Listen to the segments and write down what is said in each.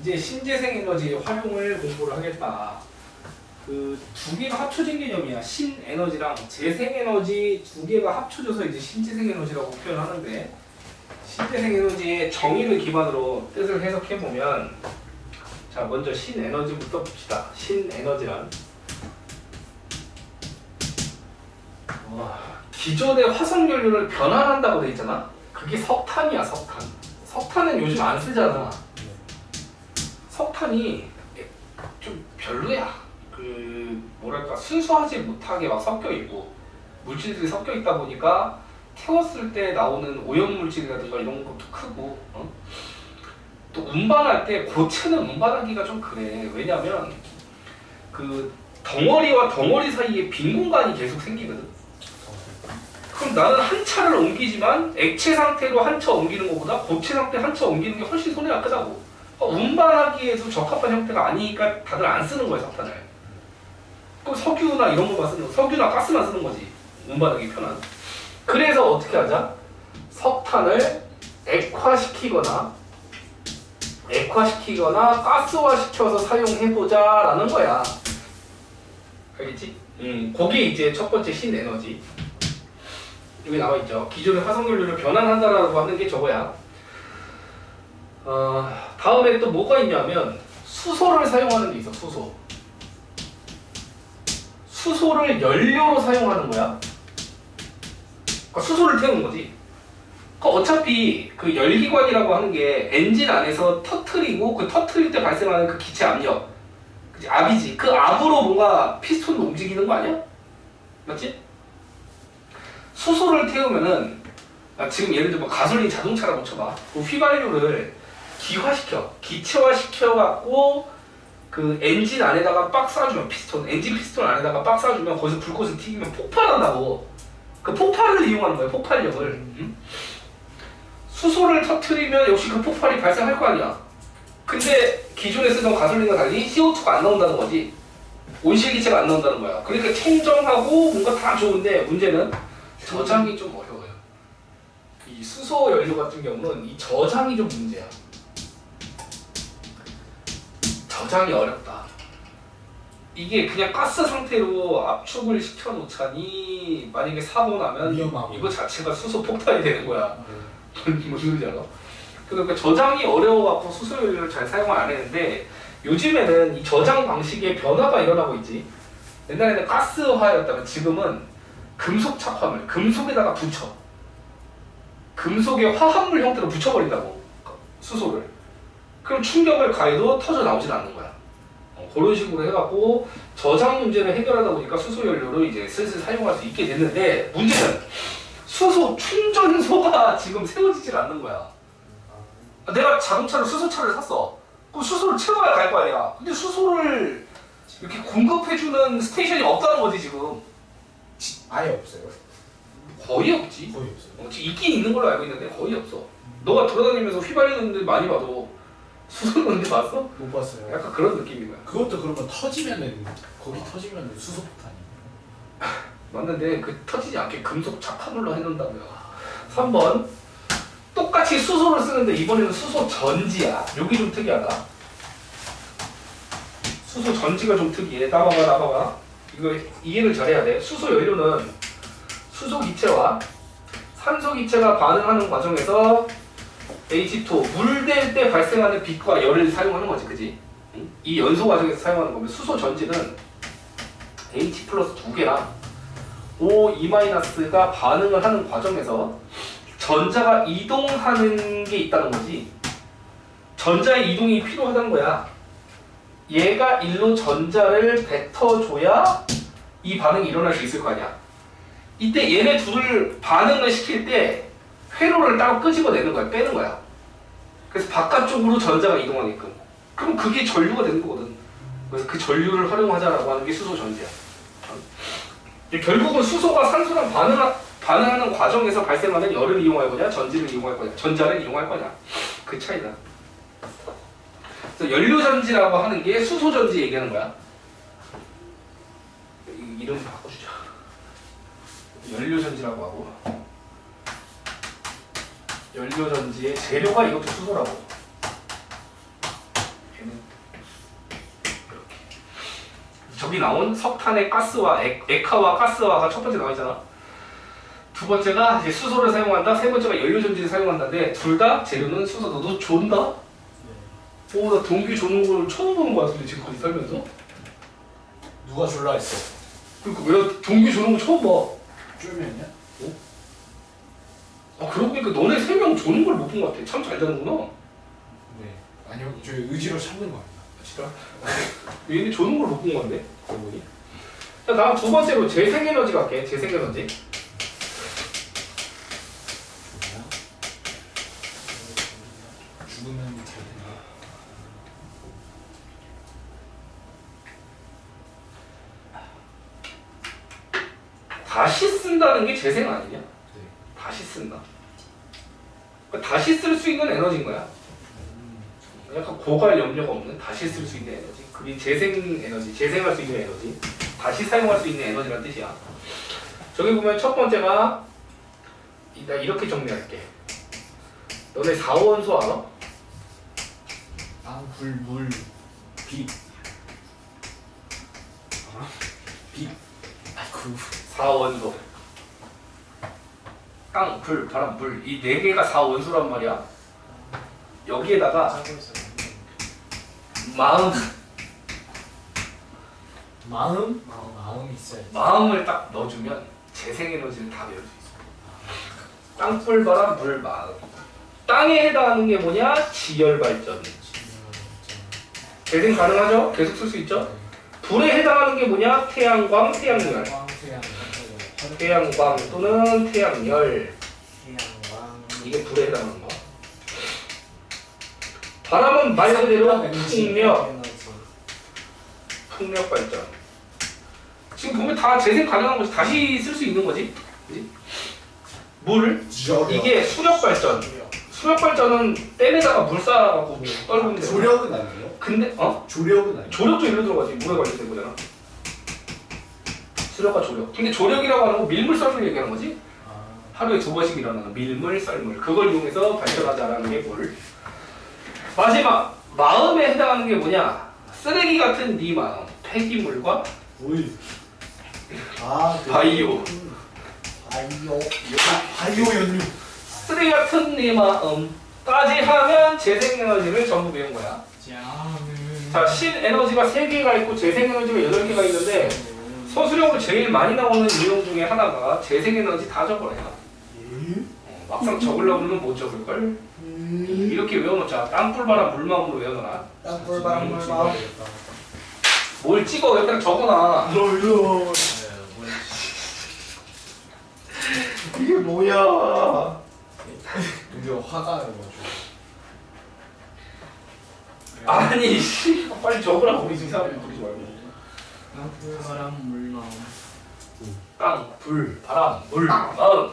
이제 신재생 에너지의 활용을 공부를 하겠다. 그 두 개가 합쳐진 개념이야. 신에너지랑 재생에너지 두 개가 합쳐져서 이제 신재생 에너지라고 표현하는데 신재생 에너지의 정의를 기반으로 뜻을 해석해 보면 자 먼저 신에너지부터 봅시다. 신에너지란 와, 기존의 화석 연료를 변환한다고 돼 있잖아. 그게 석탄이야, 석탄. 석탄은 요즘 안 쓰잖아. 석탄이 좀 별로야. 그 뭐랄까 순수하지 못하게 막 섞여 있고 물질들이 섞여 있다 보니까 태웠을 때 나오는 오염 물질이라든가 이런 것도 크고 어? 또 운반할 때 고체는 운반하기가 좀 그래. 왜냐면 그 덩어리와 덩어리 사이에 빈 공간이 계속 생기거든. 그럼 나는 한 차를 옮기지만 액체 상태로 한 차 옮기는 것보다 고체 상태 한 차 옮기는 게 훨씬 손해가 크다고. 운반하기에도 적합한 형태가 아니니까 다들 안 쓰는 거야 석탄을. 그럼 석유나 이런 거만 쓰는 거, 석유나 가스만 쓰는 거지. 운반하기 편한. 그래서 어떻게 하자? 석탄을 액화시키거나 액화시키거나 가스화시켜서 사용해보자 라는 거야. 알겠지? 음, 그게 이제 첫 번째 신에너지. 여기 나와 있죠. 기존의 화석연료를 변환한다라고 하는 게 저거야. 어, 다음에 또 뭐가 있냐면 수소를 사용하는 게 있어. 수소. 수소를 연료로 사용하는 거야. 그러니까 수소를 태우는 거지. 그러니까 어차피 그 열기관이라고 하는 게 엔진 안에서 터트리고 그 터트릴 때 발생하는 그 기체 압력, 그치? 압이지. 그 압으로 뭔가 피스톤도 움직이는 거 아니야? 맞지? 수소를 태우면은 아, 지금 예를 들어 뭐 가솔린 자동차라고 쳐봐. 그 휘발유를 기화시켜, 기체화시켜 갖고 그 엔진 안에다가 빡 쏴주면 피스톤, 엔진 피스톤 안에다가 빡 쏴주면 거기서 불꽃을 튀기면 폭발한다고. 그 폭발을 이용하는 거예요. 폭발력을. 음? 수소를 터트리면 역시 그 폭발이 발생할 거 아니야. 근데 기존에 쓰던 가솔린과 달리 CO2가 안 나온다는 거지. 온실기체가 안 나온다는 거야. 그러니까 청정하고 뭔가 다 좋은데 문제는 저장이 좀 어려워요. 이 수소 연료 같은 경우는 이 저장이 좀 문제야. 저장이 어렵다. 이게 그냥 가스 상태로 압축을 시켜 놓자니 만약에 사고 나면 위험하고. 이거 자체가 수소 폭탄이 되는 거야. 무슨 소리지 알아? 그러니까 저장이 어려워갖고 수소 연료를 잘 사용을 안 했는데 요즘에는 이 저장 방식의 변화가 일어나고 있지. 옛날에는 가스화였다면 지금은 금속 착화물, 금속에다가 붙여. 금속의 화합물 형태로 붙여버린다고 수소를. 그럼 충격을 가해도 터져 나오진 않는 거야. 어, 그런 식으로 해갖고 저장 문제를 해결하다 보니까 수소 연료를 이제 슬슬 사용할 수 있게 됐는데 문제는 수소 충전소가 지금 세워지질 않는 거야. 내가 자동차를 수소차를 샀어. 그럼 수소를 채워야 갈 거 아니야. 근데 수소를 이렇게 공급해주는 스테이션이 없다는 거지 지금. 아예 없어요. 거의 없지. 거의 없어요. 어, 지금 있긴 있는 걸로 알고 있는데 거의 없어. 너가 돌아다니면서 휘발유는 데 많이 봐도 수소 넣는 데 봤어? 못 봤어요. 약간 그런 느낌인 거야. 그것도 그러면 터지면은 거기 터지면 수소폭탄이. 맞는데 그 터지지 않게 금속 착화물로 해놓는다고요. 3번 똑같이 수소를 쓰는데 이번에는 수소 전지야. 여기 좀 특이하다. 수소 전지가 좀 특이해. 따봐봐, 따봐봐. 이거 이해를 잘해야 돼. 수소 연료는 수소 기체와 산소 기체가 반응하는 과정에서 H2 물 될 때 발생하는 빛과 열을 사용하는 거지, 그지? 응? 이 연소 과정에서 사용하는 거면 수소 전지는 H 플러스 두 개랑 O E-가 반응을 하는 과정에서 전자가 이동하는 게 있다는 거지. 전자의 이동이 필요하다는 거야. 얘가 일로 전자를 뱉어줘야 이 반응이 일어날 수 있을 거 아니야. 이때 얘네 둘을 반응을 시킬 때 회로를 따로 끄집어내는 거야. 빼는 거야. 그래서 바깥쪽으로 전자가 이동하게끔. 그럼 그게 전류가 되는 거거든. 그래서 그 전류를 활용하자라고 하는 게 수소 전지야. 결국은 수소가 산소랑 반응하, 반응하는 과정에서 발생하는 열을 이용할 거냐, 전지를 이용할 거냐, 전자를 이용할 거냐. 그 차이다. 그래서 연료전지라고 하는 게 수소전지 얘기하는 거야. 이- 이름 바꿔주자. 연료전지라고 하고. 연료전지의 재료가 이것도 수소라고. 걔는 이렇게. 저기 나온 석탄의 가스와 액, 액화와 가스화가 첫 번째 나와 있잖아. 두 번째가 이제 수소를 사용한다. 세 번째가 연료 전지를 사용한다인데 둘 다 재료는 수소다. 너 존다? 네. 오, 나 동기 조는 걸 처음 보는 거야, 근데 지금까지 살면서. 누가 졸라 했어? 그러니까 왜 동기 조는 거 처음 봐. 쫄면이야? 아, 그러고 보니까 너네 세 명 조는 걸 못 본 것 같아. 참 잘 자는구나. 네. 아니요, 저희 의지로 참는 거 아니야. 진짜. 얘네 조는 걸 못본 건데, 그러고 보니. 자, 다음 두 번째로 재생에너지 갈게. 재생에너지. 죽으면 잘 된다. 다시 쓴다는 게 재생 아니냐? 네. 다시 쓴다. 그러니까 다시 쓸 수 있는 에너지인 거야. 음. 약간 고갈 염려가 없는 다시 쓸 수 있는 에너지. 그게 재생 에너지, 재생할 수 있는 에너지. 다시 사용할 수 있는 에너지란 뜻이야. 저기 보면 첫 번째가 이- 나 이렇게 정리할게. 너네 4원소 알아? 땅, 불, 물, 빛. 알아? 빛. 아이쿠. 4원소. 땅, 불, 바람, 물. 이 네 개가 4원소란 말이야. 여기에다가. 마음, 마음? 마음, 마음이 있어야지. 마음을 딱 넣어주면 재생 에너지를 다 배울 수 있어. 땅, 불, 바람, 물, 마음. 땅에 해당하는 게 뭐냐? 지열 발전. 재생 가능하죠? 계속 쓸 수 있죠? 불에 해당하는 게 뭐냐? 태양광, 태양열. 태양, 태양, 태양광 또는 태양열. 태양광. 이게 불에 해당하는 거. 바람은 말 그대로 풍력, 풍력 발전. 지금 보면 다 재생 가능한 거지. 다시 쓸 수 있는 거지. 물, 이게 수력 발전. 수력 발전은 댐에다가 물 쌓아갖고 떨구면 돼. 조력은 아니에요? 근데 어? 조력은 아니에요? 조력도 일로 들어가지. 물에 관련된 거잖아. 수력과 조력. 근데 조력이라고 하는 거 밀물 썰물 얘기하는 거지. 아, 하루에 두 번씩 일어나는 밀물 썰물. 그걸 이용해서 발전하자라는 게 물. 마지막 마음에 해당하는 게 뭐냐? 쓰레기 같은 네 마음. 폐기물과 오이. 아, 그 바이오. 바이오. 바이오 연료. 쓰레기 같은 네 마음까지 하면 재생 에너지를 전부 배운 거야. 자, 신 에너지가 3개가 있고 재생 에너지가 8개가 있는데 소수력으로 제일 많이 나오는 유형 중에 하나가 재생 에너지 다 적어라. 야. 어, 막상 적으려고 하면 못 적을 걸. 이렇게 외워놓자. 땅불 바람 물마음으로 외워놔. 땅굴 바람 물마. 뭘 찍어 여기다 적어놔. 롤롤. 이게 뭐야? 우리가 화가 나가지고. 아니 씨 빨리 적으라고 우리 지금 사람 부리지 말고. 땅불 바람 물 마음. 땅, 불, 바람, 물, 마음.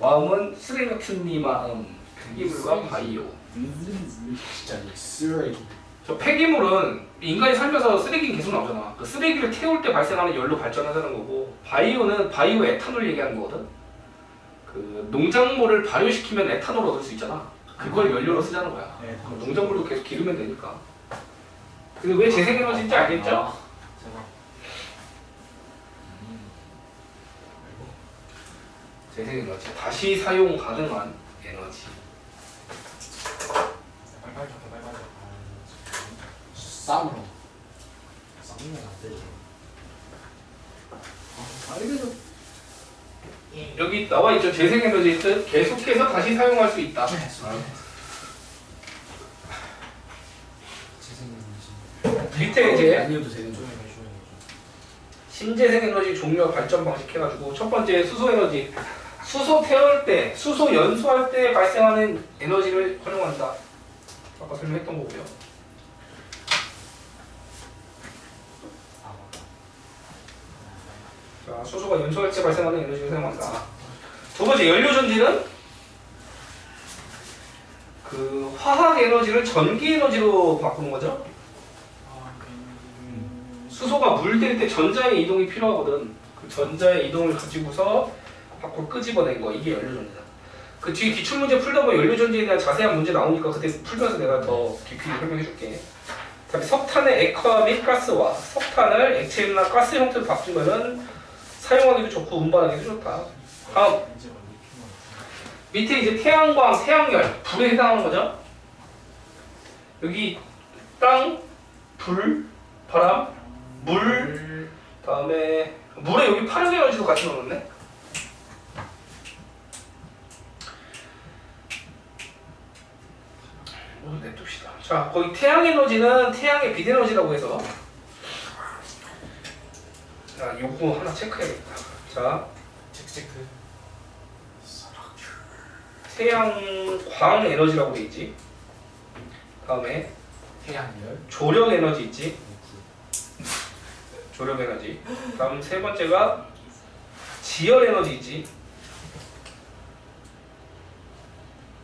마음은 쓰레기 같은 네 마음. 폐기물과 바이오. 진짜 이 쓰레기. 저 폐기물은 인간이 살면서 쓰레기는 계속 나오잖아. 그 쓰레기를 태울 때 발생하는 열로 발전하자는 거고, 바이오는 바이오 에탄올 얘기하는 거거든. 그 농작물을 발효시키면 에탄올 얻을 수 있잖아. 그걸 연료로 쓰자는 거야. 네, 그럼 농작물도 계속 기르면 되니까. 근데 왜 재생에너지인지 알겠죠? 재생에너지. 다시 사용 가능한 에너지. 빨빨 좀 빨빨 좀. 쌈으로. 쌈으면 안 되죠. 아, 좀. 여기 나와 있죠. 재생에너지 뜻 계속해서 다시 사용할 수 있다. 재생에너지. 밑에 이제 아니어도 되는 거. 신재생 에너지 종류 발전 방식 해가지고 첫 번째 수소 에너지 수소 태울 때 수소 연소할 때 발생하는 에너지를 활용한다 아까 설명했던 거고요. 자 수소가 연소할 때 발생하는 에너지를 사용한다 두 번째 연료 전지는 그 화학 에너지를 전기 에너지로 바꾸는 거죠. 수소가 물 될 때 전자의 이동이 필요하거든. 그 전자의 이동을 가지고서 밖으로 끄집어낸 거 이게 연료전지다. 그 뒤에 기출 문제 풀다 보면 연료 전지에 대한 자세한 문제 나오니까 그때 풀면서 내가 더 깊이 설명해 줄게. 다음에 석탄의 액화 및 가스와 석탄을 액체나 가스 형태로 바꾸면은 사용하기도 좋고 운반하기도 좋다. 다음 밑에 이제 태양광, 태양열, 불에 해당하는 거죠. 여기 땅, 불, 바람, 물, 다음에 물에 여기 파력 에너지도 같이 넣었네. 어, 냅둡시다. 자, 거기 태양 에너지는 태양의 빛 에너지라고 해서 자, 요거 하나 체크해야겠다. 자, 체크 체크 태양광 에너지라고 돼 있지. 다음에 태양열 조력 에너지 있지. 조력 에너지. 다음 세 번째가 지열 에너지 있지.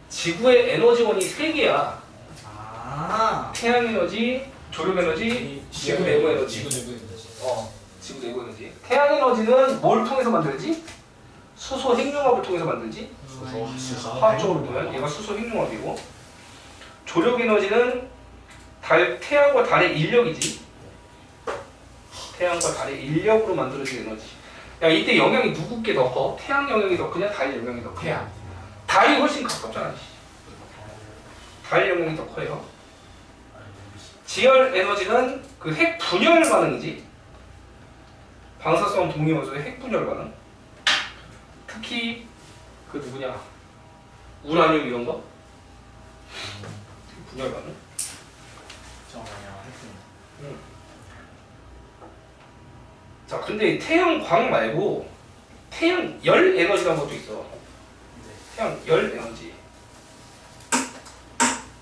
지구의 에너지원이 세 개야. 아. 태양 에너지, 조력 에너지, 지구 내부 에너지. 지구 내부 에너지 어, 지구 내부 에너지. 태양 에너지는 뭘 통해서 만들지? 수소 핵융합을 통해서 만들지. 수소 수소 화학적으로 보면 얘가 수소 핵융합이고 조력 에너지는 달 태양과 달의 인력이지. 태양과 달의 인력으로 만들어진 에너지. 야 이때 영향이 누구께 더 커? 태양 영향이 더 크냐? 달 영향이 더 크냐? 태양 달이 훨씬 가깝잖아. 씨. 달 영향이 더 커요. 지열 에너지는 그 핵 분열 반응이지. 방사성 동위 원소의 핵 분열 반응. 특히 그 누구냐? 우라늄 이런 거? 분열 반응. 정말 했군 자, 근데 태양광 말고 태양 열 에너지라는 것도 있어. 태양 열 에너지.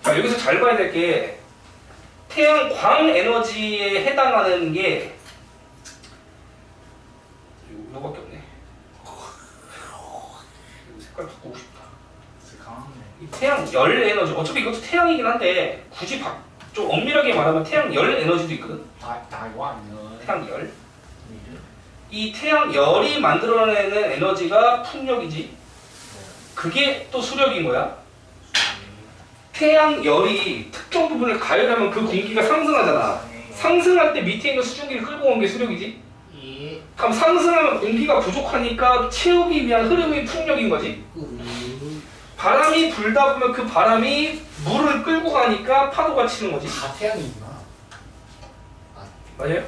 자, 여기서 잘 봐야 될 게 태양광 에너지에 해당하는 게 이거밖에 없네. 이거 색깔 바꾸고 싶다. 태양 열 에너지 어차피 이것도 태양이긴 한데 굳이 바, 좀 엄밀하게 말하면 태양 열 에너지도 있거든. 다 다이완은 태양 열. 이 태양 열이 만들어내는 에너지가 풍력이지. 그게 또 수력인 거야. 태양 열이 특정 부분을 가열하면 그 공기가 상승하잖아. 상승할 때 밑에 있는 수증기를 끌고 온 게 수력이지. 이 그럼 상승하면 공기가 부족하니까 채우기 위한 흐름이 풍력인 거지. 바람이 불다 보면 그 바람이 물을 끌고 가니까 파도가 치는 거지. 다 태양이구나 맞아요?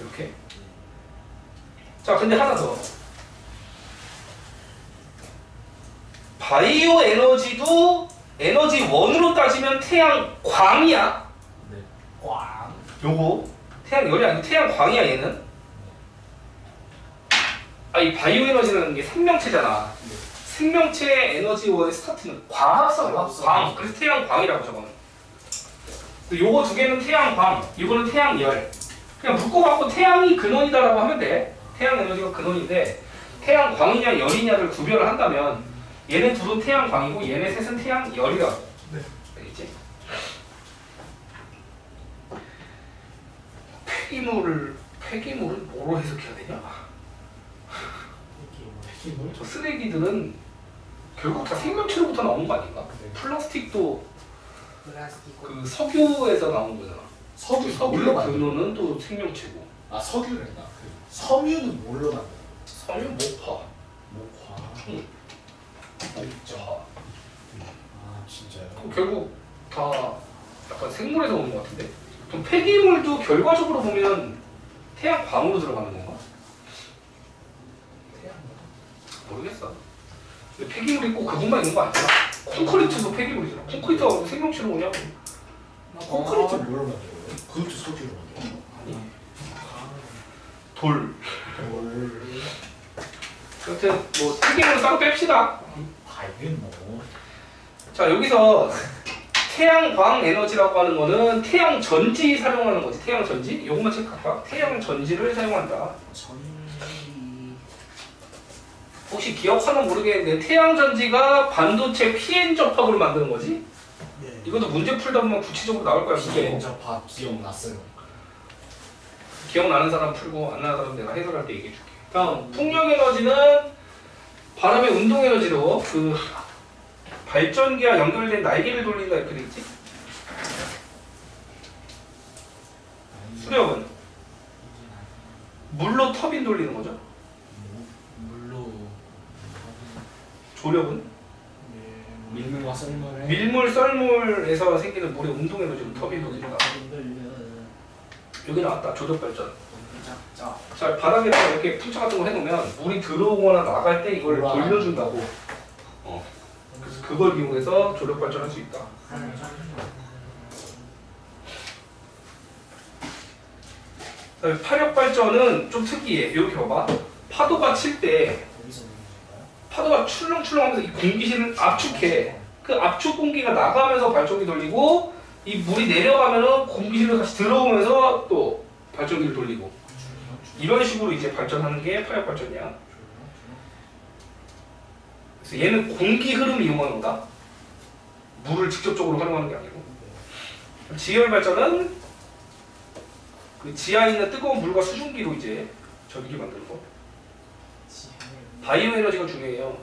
이렇게. 자, 근데 하나 더. 바이오 에너지도 에너지 원으로 따지면 태양 광이야. 네. 꽝 요거 태양 열이 아니고 태양 광이야 얘는. 아, 이 바이오 에너지라는 게 생명체잖아. 네. 생명체의 에너지원의 스타트는 광합성이야. 광합성. 광. 그래서 태양 광이라고 저거는. 요거 두 개는 태양 광, 이거는 태양 열. 그냥 묶어갖고 태양이 근원이다라고 하면 돼. 태양 에너지가 근원인데 태양 광이냐 열이냐를 구별을 한다면 얘네 둘은 태양 광이고 얘네 셋은 태양 열이라고. 네. 알겠지? 폐기물을 폐기물을 뭐로 해석해야 되냐? 뭐저 쓰레기들은 결국 다 생명체로부터 나온 거 아닌가? 네. 플라스틱도 플라스틱 그 석유에서 나온 거잖아. 석유 석유 만들어? 근원은 또 생명체고. 아 석유랬나 그 섬유는 뭘로 만들어? 석유 목화, 목화 총, 목자. 아 진짜요? 그 결국 다 약간 생물에서 오는 것 같은데. 그럼 폐기물도 결과적으로 보면 태양 광으로 들어가는 건가? 태양 모르겠어. 근데 폐기물이 꼭 그것만 있는 거 아니야? 콘크리트도 폐기물이잖아. 콘크리트가 생명체로 오냐고. 콘크리트 뭘로 만들어요? 그것도 석유로 만들어? 아 니. 돌. 뭘 여튼 뭐 폐기물 따로 뺍시다. 바이든 뭐자 여기서 태양 광 에너지라고 하는 거는 태양 전지 사용하는 거지. 태양 전지? 요것만 체크할까? 태양 전지를 사용한다. 전기 혹시 기억하면 모르겠는데 태양 전지가 반도체 PN 접합으로 만드는 거지? 네. 이것도 문제 풀다 보면 구체적으로 나올 거야. 그게 비행접합 기억났어요 기억나는 사람 풀고 안 나는 사람 내가 해설할 때 얘기해 줄게. 다음 풍력 에너지는 바람의 운동 에너지로 그 발전기와 연결된 날개를 돌린다 이렇게 돼 있지? 수력은 물로 터빈 돌리는 거죠. 물로 조력은 예, 밀물 썰물에서 생기는 물의 운동 에너지로 터빈 돌린다. 여기 나왔다. 조력 발전. 자, 자 바닥에다가 이렇게 풍차 같은 거 해놓으면 물이 들어오거나 나갈 때 이걸 우와. 돌려준다고. 어. 그래서 그걸 이용해서 조력 발전할 수 있다. 그다음에 파력 발전은 좀 특이해. 이렇게 봐봐. 파도가 칠 때? 파도가 출렁출렁하면서 이 공기실을 압축해. 그 압축 공기가 나가면서 발전기 돌리고 이 물이 내려가면은 공기실로 다시 들어오면서 또 발전기를 돌리고 이런 식으로 이제 발전하는 게 파력 발전이야. 그래서 얘는 공기 흐름을 이용하는 거다. 물을 직접적으로 활용하는 게 아니고. 지열 발전은 그 지하에 있는 뜨거운 물과 수증기로 이제 전기 만드는 거. 바이오 에너지가 중요해요.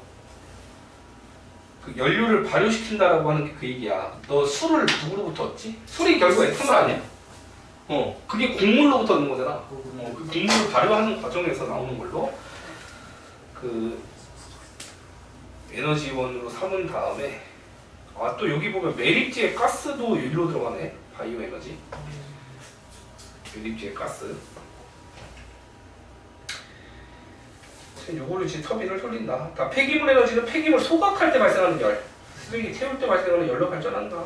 그 연료를 발효시킨다라고 하는 게 그 얘기야. 너 술을 누구로부터 얻지? 술이 결국 에탄올 아니야? 어, 그게 곡물로부터 얻는 거잖아. 어, 그 곡물을 발효하는 과정에서 나오는 걸로 그 에너지원으로 삼은 다음에 아 또 여기 보면 매립지의 가스도 여기로 들어가네. 바이오 에너지. 매립지의 가스. 지금 요거를 이제 터빈을 돌린다. 다 폐기물 에너지는 폐기물 소각할 때 발생하는 열. 쓰레기 태울 때 발생하는 열로 발전한다.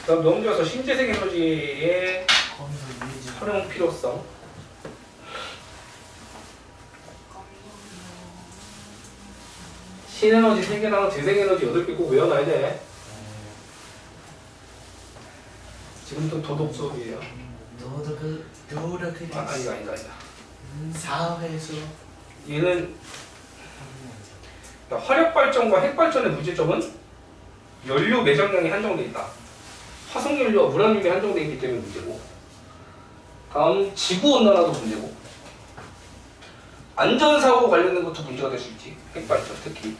그다음 넘겨서 신재생 에너지의. 활용 필요성. 신에너지 3개랑 재생에너지 8개 꼭 외워놔야 돼. 지금부터 도덕 수업이에요. 너도 그 노력을 아, 아니다, 아니다, 아니다. 사회에서 얘는 그러니까 화력 발전과 핵 발전의 문제점은 연료 매장량이 한정돼 있다. 화석 연료와 우라늄이 한정돼 있기 때문에 문제고. 다음 지구 온난화도 문제고. 안전 사고 관련된 것도 문제가 될 수 있지. 핵 발전 특히.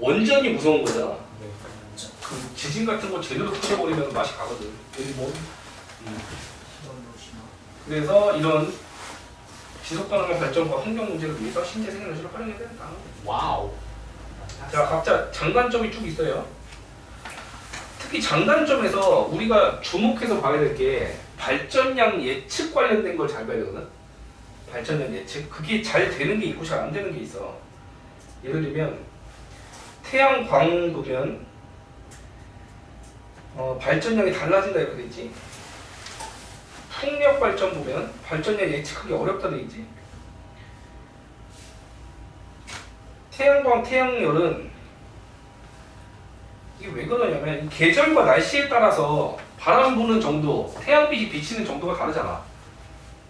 원전이 무서운 거잖아. 네. 그 지진 같은 거 제대로 터져버리면 맛이 가거든. 일본 그래서 이런 지속 가능한 발전과 환경 문제를 위해서 신재 생 에너지를 활용해야 된다. 와우 자, 각자 장단점이 쭉 있어요. 특히 장단점에서 우리가 주목해서 봐야 될 게 발전량 예측 관련된 걸 잘 봐야 되거든. 발전량 예측. 그게 잘 되는 게 있고 잘 안 되는 게 있어. 예를 들면 태양광 보면 어, 발전량이 달라진다 이렇게 돼 있지. 풍력 발전 보면 발전량 예측하기 어렵다 돼 있지. 태양광, 태양열은 이게 왜 그러냐면 이 계절과 날씨에 따라서 바람 부는 정도, 태양빛이 비치는 정도가 다르잖아.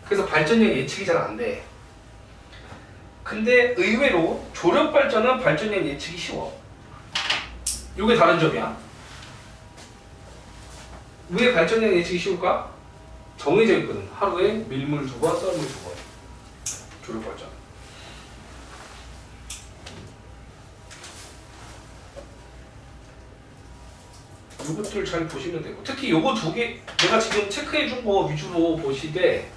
그래서 발전량 예측이 잘 안 돼. 근데 의외로 조력 발전은 발전량 예측이 쉬워. 이게 다른 점이야. 왜 발전량 예측이 쉬울까? 정해져 있거든. 하루에 밀물 두 번, 썰물 두 번. 조력 발전. 요것들 잘 보시면 되고 특히 요거 두 개 내가 지금 체크해 준 거 위주로 보시되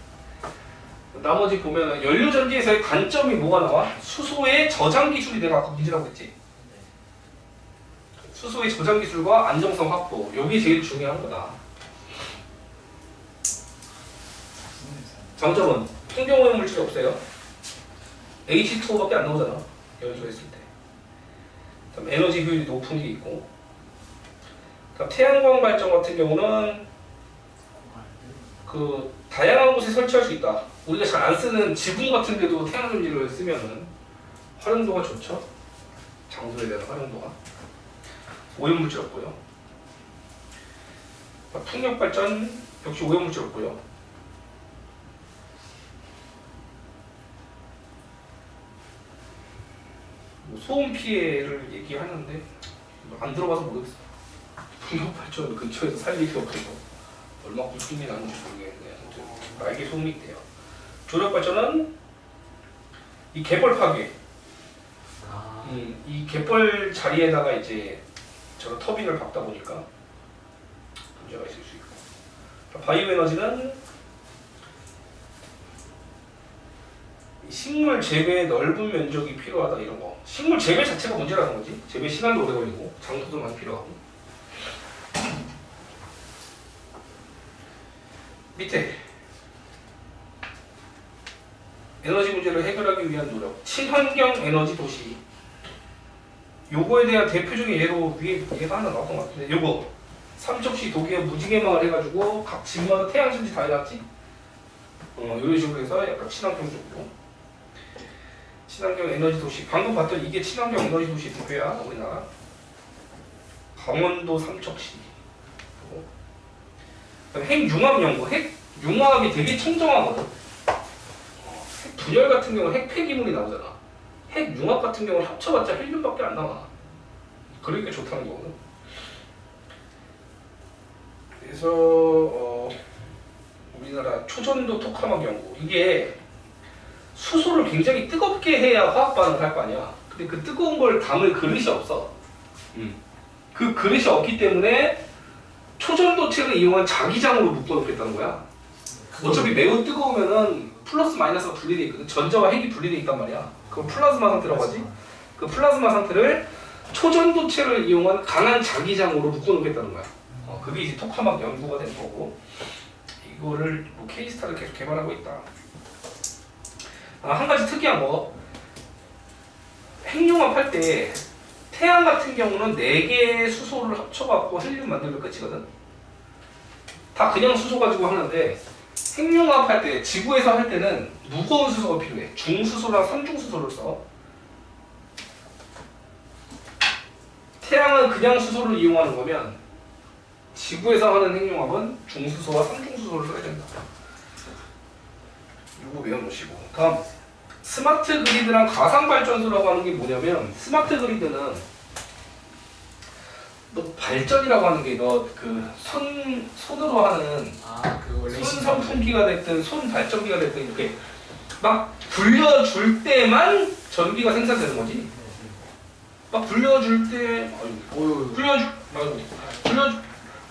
나머지 보면 연료 전지에서의 단점이 뭐가 나와? 수소의 저장 기술이 내가 아까 문제라고 했지. 수소의 저장 기술과 안정성 확보 요게 제일 중요한 거다. 장점은 풍경오염 물질이 없어요. H2O밖에 안 나오잖아. 연소했을 때. 그다음 에너지 효율이 높은 게 있고 그러니까 태양광 발전 같은 경우는 그 다양한 곳에 설치할 수 있다. 우리가 잘 안 쓰는 지붕 같은 데도 태양 전지를 쓰면은 활용도가 좋죠. 장소에 대한 활용도가 오염 물질 없고요. 그러니까 풍력 발전 역시 오염 물질 없고요. 뭐 소음 피해를 얘기하는데 안 들어봐서 모르겠어. 풍력 발전 근처에서 살 일이 없어서 얼마 굵힘이 나는지 모르겠는데 아무튼 날개 소음이 돼요. 조력 발전은 이 갯벌 파괴, 아. 음, 이 갯벌 자리에다가 이제 저런 터빈을 박다 보니까 문제가 있을 수 있고. 바이오 에너지는 이 식물 재배에 넓은 면적이 필요하다 이런 거. 식물 재배 자체가 문제라는 거지. 재배 시간도 오래 걸리고 장소도 많이 필요하고. 밑에. 에너지 문제를 해결하기 위한 노력. 친환경 에너지 도시 요거에 대한 대표적인 예로 위에 얘가 하나 나왔던 것 같은데. 요거. 삼척시 독일 무지개망을 해가지고 각 집마다 태양전지 다 해놨지? 어 이런 식으로 해서 약간 친환경 쪽으로. 친환경 에너지 도시. 방금 봤던 이게 친환경 에너지 도시 대표야 우리나라. 강원도 삼척시. 어. 그다음에 핵융합 연구. 핵융합이 되게 청정하거든. 어, 핵 분열 같은 경우는 핵 폐기물이 나오잖아 핵 융합 같은 경우는 합쳐봤자 헬륨밖에 안 나와 그러니까 좋다는 거거든 그래서 어, 우리나라 초전도 토카막 연구 이게 수소를 굉장히 뜨겁게 해야 화학 반응을 할 거 아니야. 근데 그 뜨거운 걸 담을 그릇이 없어. 그 그릇이 없기 때문에 초전도체를 이용한 자기장으로 묶어놓겠다는 거야. 어차피 매우 뜨거우면은 플러스 마이너스가 분리돼 있거든. 전자와 핵이 분리돼 있단 말이야. 그럼 플라즈마 상태라고 하지. 그 플라즈마 상태를 초전도체를 이용한 강한 자기장으로 묶어놓겠다는 거야. 어, 그게 이제 토카막 연구가 된 거고 이거를 뭐 케이스타를 계속 개발하고 있다. 아, 한 가지 특이한 거 핵융합 할 때 태양 같은 경우는 4개의 수소를 합쳐갖고 헬륨 만들면 끝이거든. 다 그냥 수소 가지고 하는데 핵융합 할때 지구에서 할 때는 무거운 수소가 필요해. 중수소랑 삼중수소를 써. 태양은 그냥 수소를 이용하는 거면 지구에서 하는 핵융합은 중수소와 삼중수소를 써야 된다. 이거 외워놓으시고 다음 스마트 그리드랑 가상 발전소라고 하는 게 뭐냐면 스마트 그리드는 너 발전이라고 하는 게 너 그 손 손으로 하는 아, 그 원래 손 선풍기가 됐든 손 발전기가 됐든 이렇게 막 불려줄 때만 전기가 생산되는 거지. 막 불려줄 때 아이고, 불려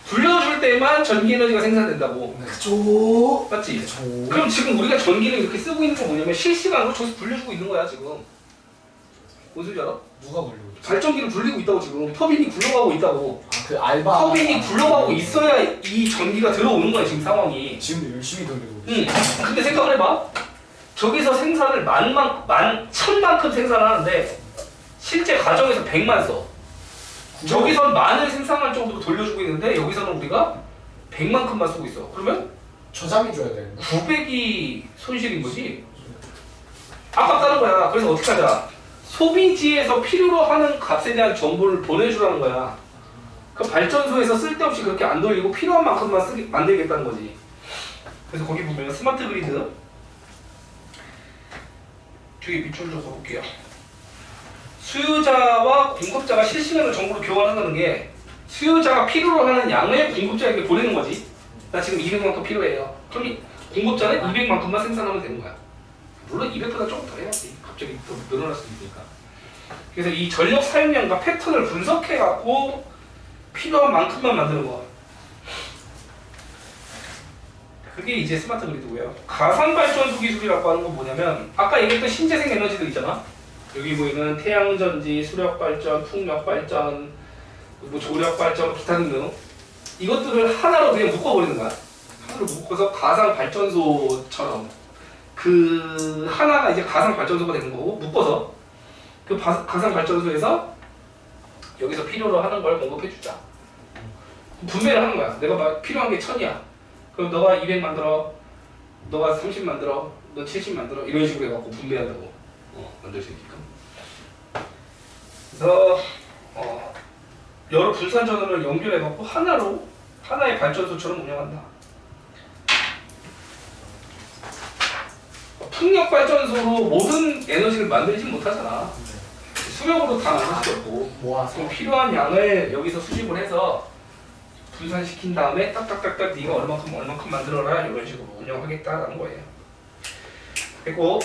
불려줄 때만 전기 에너지가 생산된다고 그죠. 맞지? 그죠. 그럼 지금 우리가 전기를 이렇게 쓰고 있는 건 뭐냐면 실시간으로 저기서 불려주고 있는 거야 지금 무슨 줄 알아? 누가 있지? 발전기를 굴리고 있다고 지금 터빈이 굴러가고 있다고 아, 그 알바. 터빈이 굴러가고 있어야 이 전기가 들어오는 거야 지금 상황이 지금도 열심히 돌리고 응. 있지. 근데 생각을 해봐 저기서 생산을 만만 만 천만큼 생산하는데 실제 가정에서 백만 써 저기선 만을 생산할 정도로 돌려주고 있는데 여기서는 우리가 백만큼만 쓰고 있어 그러면 저장해 줘야 돼. 900이 손실인 거지? 아깝다는 거야. 그래서 어떻게 하자? 소비지에서 필요로 하는 값에 대한 정보를 보내주라는 거야. 그 발전소에서 쓸데없이 그렇게 안 돌리고 필요한 만큼만 쓰게 만들겠다는 거지. 그래서 거기 보면 스마트 그리드 뒤에 밑줄 줘서 볼게요. 수요자와 공급자가 실시간으로 정보를 교환한다는 게 수요자가 필요로 하는 양을 공급자에게 보내는 거지. 나 지금 200만큼 필요해요. 그럼 이 공급자는 200만큼만 생산하면 되는 거야. 물론 200보다 조금 더 해야지. 갑자기 또 늘어날 수도 있으니까. 그래서 이 전력 사용량과 패턴을 분석해 갖고 필요한 만큼만 만드는 거. 그게 이제 스마트 그리드고요. 가상 발전소 기술이라고 하는 건 뭐냐면 아까 얘기했던 신재생 에너지들 있잖아. 여기 보이는 태양 전지, 수력 발전, 풍력 발전, 뭐 조력 발전, 기타 등등 이것들을 하나로 그냥 묶어버리는 거야. 하나로 묶어서 가상 발전소처럼 그 하나가 이제 가상 발전소가 되는 거고 묶어서 그 바- 가상 발전소에서 여기서 필요로 하는 걸 공급해 주자. 분배를 하는 거야. 내가 막 필요한 게 천이야. 그럼 너가 200 만들어, 너가 30 만들어, 너 70 만들어 이런 식으로 해갖고 분배한다고 어, 만들 수 있게끔. 그래서 어, 여러 분산 전원을 연결해갖고 하나로 하나의 발전소처럼 운영한다. 풍력 발전소로 모든 에너지를 만들지 못하잖아. 수력으로 다 만들 수 없고 모아서. 필요한 양을 여기서 수집을 해서 분산시킨 다음에 딱딱딱딱 네가 얼마큼 얼마큼 만들어라 이런 식으로 운영하겠다라는 거예요. 그리고